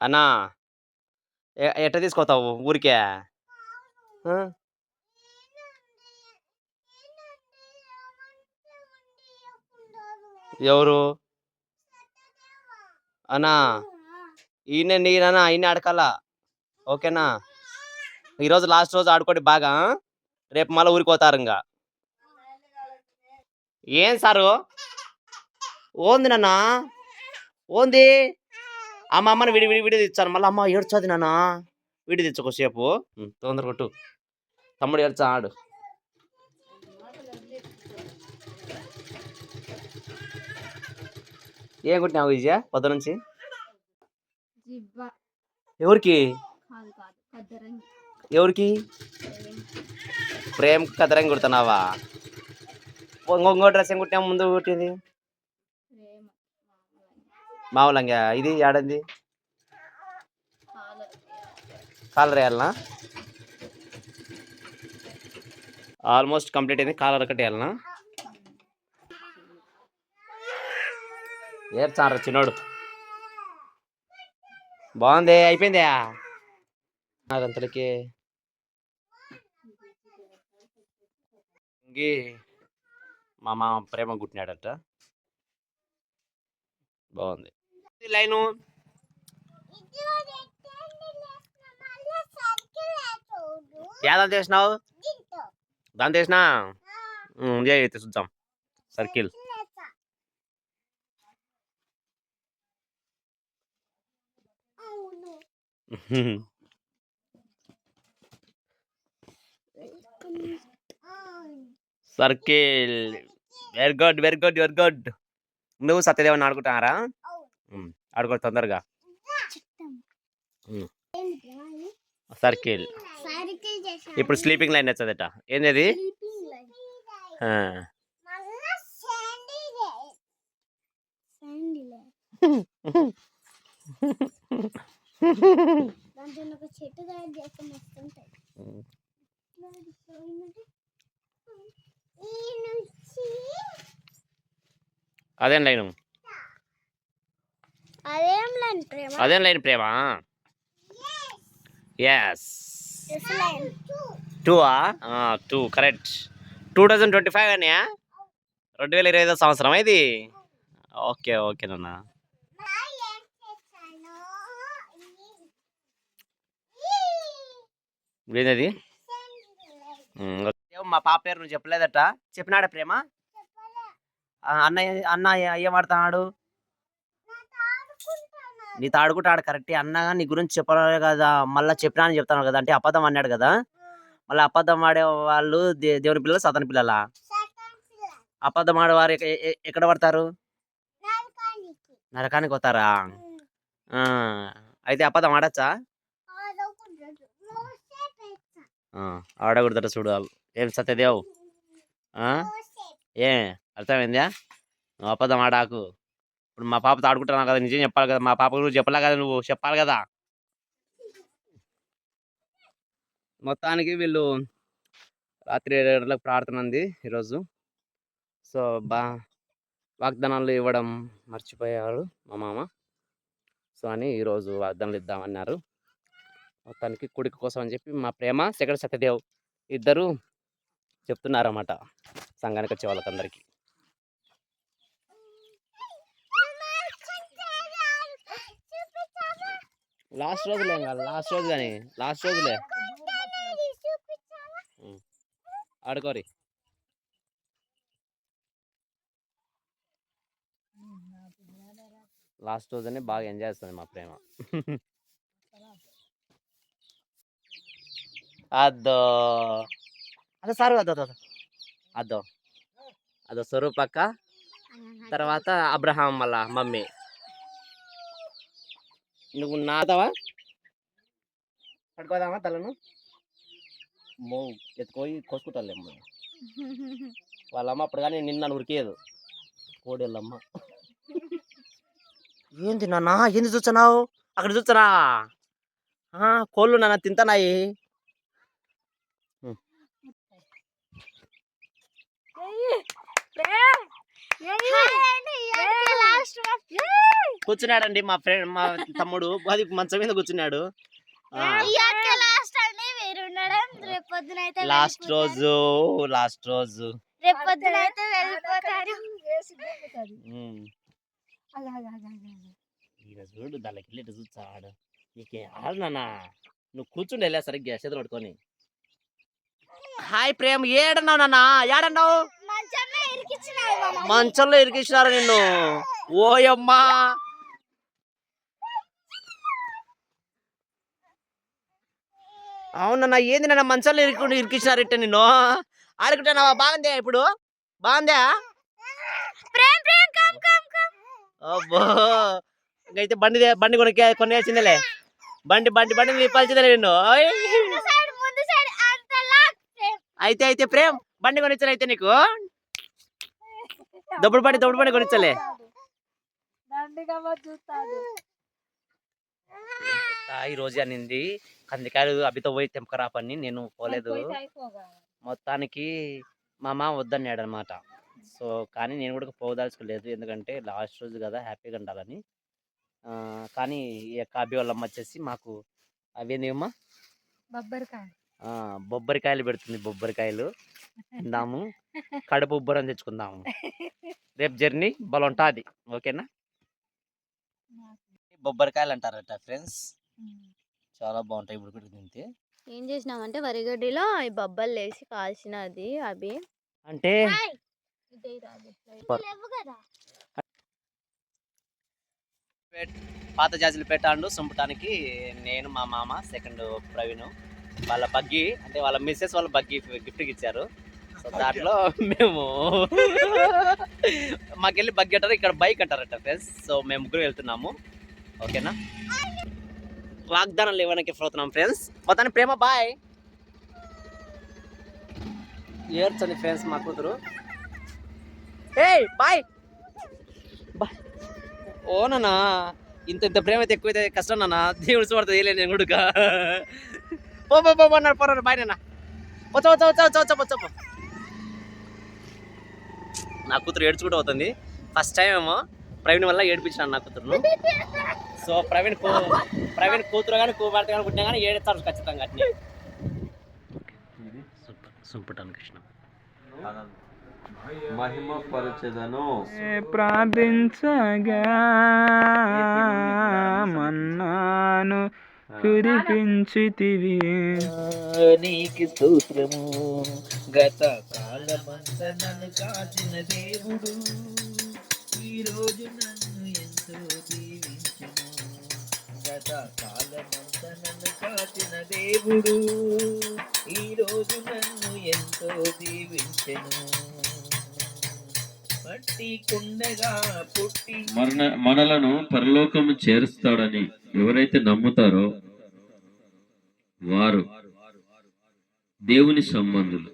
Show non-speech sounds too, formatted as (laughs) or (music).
అన్నా ఎట్ట తీసుకొస్తావు ఊరికే? ఎవరు? అన్నా ఈయన నీనా ఈయన ఆడకాల ఓకేనా? ఈరోజు లాస్ట్ రోజు ఆడుకోండి బాగా? రేపు మళ్ళీ ఊరికి పోతారు ఇంకా ఏం సారు? ఓంది నాన్న? ఓంది? అమ్మ అమ్మని విడి విడి విడి తెచ్చాను. మళ్ళీ అమ్మ ఏడ్చోది నాన్న? విడి తెచ్చు కొద్దిసేపు. ఉం, తొందర కొట్టు. తమ్ముడు ఏడ్చా ఆడు. ఏం కొట్టినావు విజయ? పొద్దు నుంచి? ఎవరికి? ఎవరికి? ప్రేమ్ కదరంగి కుడుతున్నావా? ఇంకొక డ్రెస్ ఏం కుట్టినా ముందు కుట్టింది? మామూలంగా ఇది ఏడంది కాలర్. వేయాలనా ఆల్మోస్ట్ కంప్లీట్ అయింది కాలర్ ఒకటి వేయాలనా ఏర్చారా చిన్నోడు. బాగుంది అయిపోయిందా? నాకంతలకి మా మామ ప్రేమ కుట్టినాడట బాగుంది. లైను. యాదం చేసినావు? దాని చేసినా? అయితే చూద్దాం. Circle. Circle. Very good very good very good నువ్వు సత్యదేవన్ ఆడుకుంటున్నారా? ఆడుకో తొందరగా. సర్కిల్. ఇప్పుడు స్లీపింగ్ లైన్ వచ్చేదట ఏంది అది ఆ, దాంతో ఒక చెట్టు తయారు చేస్తే మస్తు ఉంటాయి ఈ నుంచి అదేం లైన్ అదేం లైన్ ప్రేమ అదేం లైన్ ప్రేమ? Yes two two correct two thousand twenty five అని రెండు వేల ఇరవై ఐదో సంవత్సరం ఇది? ఓకే ఓకే నాన్న. ఏంటది మా పాప పేరు నువ్వు చెప్పలేదట. చెప్పినాడా ప్రేమ? అన్నయ్య అన్న ఏం ఆడుతున్నాడు? నీతో ఆడ కరెక్ట్గా అన్నా నీ గురించి చెప్పాలి కదా మళ్ళీ చెప్పినా అని చెప్తాను కదా అంటే అబద్ధం అన్నాడు కదా. మళ్ళీ అబద్ధం ఆడే వాళ్ళు దే- దేవుని పిల్లలు సతని పిల్లల? అబద్ధం ఆడేవారు ఎక్కడ పడతారు? నరకానికి పోతారా? అయితే అబద్ధం ఆడచ్చా? ఆడకూడదట చూడు ఏం సత్యదేవ్? ఏ అర్థమైందా? అబద్ధం ఆడాకు. ఇప్పుడు మా పాపతో ఆడుకుంటున్నావు కదా నిజం చెప్పాలి కదా మా పాప గురించి చెప్పలే కదా నువ్వు చెప్పాలి కదా. మొత్తానికి వీళ్ళు రాత్రి ఏడు గంటలకు ప్రార్థన ఉంది ఈరోజు. సో బా వాగ్దానాలు ఇవ్వడం మర్చిపోయారు మా మామ. సో అని ఈరోజు వాగ్దానాలు ఇద్దామన్నారు. మొత్తానికి కుడికి కోసం అని చెప్పి మా ప్రేమ సెకండ్ సత్యదేవ్ ఇద్దరు చెప్తున్నారన్నమాట సంఘానికి వచ్చే వాళ్ళకందరికీ. లాస్ట్ రోజులే లాస్ట్ రోజు కానీ లాస్ట్ రోజులే. ఆడుకోరి. లాస్ట్ రోజునే బాగా ఎంజాయ్ చేస్తుంది మా ప్రేమ. అద్దో. అదో సారు అదో అదో అదో అదో స్వరూపక్క తర్వాత అబ్రహాం మళ్ళా మమ్మీ. నువ్వు నాదవా? పడుకోదామా తలను? మో ఎత్తుకోయి కోసుకుంటాలేమ్మ వాళ్ళమ్మ అప్పుడు కానీ నిన్న ఉరికేదు కోడెళ్ళమ్మ ఏంది నాన్న? ఏంది చూస్తున్నావు? అక్కడ చూస్తున్నా. కోళ్ళు నాన్న తింటున్నాయి. లాస్ట్ కూర్చున్నాడండి మా ఫ్రెండ్ మా తమ్ముడు. అది మంచం మీద కూర్చున్నాడు. లాస్ట్ రోజు లాస్ట్ రోజు. రేపు చూడు దానికి వెళ్ళి చూచాడు నీకే ఆడనా నువ్వు కూర్చుండేలే సరిగ్గా చేతులు పట్టుకొని. హాయ్ ప్రేమ్ ఏడన్నావు నాన్న? ఏడన్నావు? మంచంలో ఇరికిచ్చినారు నిన్ను. ఓయమ్మా. అవునన్నా ఏంది నాన్న మంచంలో ఇరుకు ఇరికిచ్చినారు ఇట్ట నిన్ను? ఆడుకుంటున్నావా బాగుందా ఇప్పుడు? బాగుందా? అబ్బో. అయితే బండి బండి కొనికే కొనేసిందిలే బండి బండి బండి నిప్పాల్సిందే నిన్ను. అయితే అయితే ప్రేమ్ బండి కొనిచ్చారు అయితే నీకు. దొప్పుడు బండి దొప్పుడు బండి కొనిచ్చలే. ఈ రోజు అనింది కందికాయలు అభితో పోయి తెంపకరా పని నేను పోలేదు. మొత్తానికి మా మామ వద్దన్నాడు అనమాట సో కానీ నేను కూడా పోదలుచుకోలేదు ఎందుకంటే లాస్ట్ రోజు కదా హ్యాపీగా ఉండాలని. కానీ ఈ యొక్క అభి వాళ్ళ అమ్మ వచ్చేసి మాకు అవేందేమమ్మా బొబ్బరికాయ ఆ, బొబ్బరికాయలు పెడుతుంది బొబ్బరికాయలు. తిందాము. (laughs) కడుపు ఉబ్బరం తెచ్చుకుందాము. రేపు జర్నీ బలం ఉంటుంది ఓకేనా? బొబ్బరికాయలు అంటారట ఫ్రెండ్స్. చాలా బాగుంటాయి ఇప్పుడు కూడా తింటే. ఏం చేసినామంటే వరిగడ్డిలో ఈ బొబ్బలు వేసి కాల్చినది అవి. అంటే పాత జాజులు పెట్టాండు సుంపటానికి నేను మా మామ సెకండ్ ప్రవీణ్. వాళ్ళ బగ్గి అంటే వాళ్ళ మిస్సెస్ వాళ్ళ బగ్గి గిఫ్ట్కి ఇచ్చారు. సో దాంట్లో మేము మాకెళ్ళి బగ్గి అంటారు ఇక్కడ బైక్ అంటారట ఫ్రెండ్స్ సో మేము ముగ్గురు వెళ్తున్నాము. ఓకేనా? వాగ్దానాలు ఇవ్వడానికి పోతున్నాం ఫ్రెండ్స్ మొత్తాన్ని ప్రేమ బాయ్ ఏడ్చండి ఫ్రెండ్స్ మా కూతురు. ఏయ్ బాయ్ బాయ్ ఓ నాన్న ఇంత ఇంత ప్రేమ అయితే ఎక్కువైతే కష్టం నాన్న. దేవుడు చూడతా వేయలే నేను కూడా పో పో పో అన్నాడు పోరాడు బాయ్ నాన్న వచ్చా వచ్చా వచ్చా వచ్చా వచ్చా వచ్చా. నా కూతురు ఏడ్చుకుంటూ అవుతుంది ఫస్ట్ టైం ఏమో ప్రవీణ్ వల్ల ఏడిపించాను నా కూతురును. సో ప్రవీణ్ కూ ప్రవీణ్ కూతురు కానీ కూబార్తె కానీ పుట్టినా కానీ ఏడుతారు ఖచ్చితంగా అట్నే. సుంపటాను కృష్ణ మహిమ పరచెదను. ప్రార్థించగా మన్నాను. కురిపించితివి. నీకి స్తోత్రము. గత కాలమంత నన్ను కాచిన దేవుడు. ఈ రోజు నన్ను ఎంతో దీవించును గత కాలమంత నన్ను కాచిన దేవుడు. ఈ రోజు నన్ను ఎంతో దీవించెను. మట్టి కుండగా పుట్టి మరణ మనలను పరలోకము చేరుస్తాడని ఎవరైతే నమ్ముతారో వారు దేవుని సంబంధులు.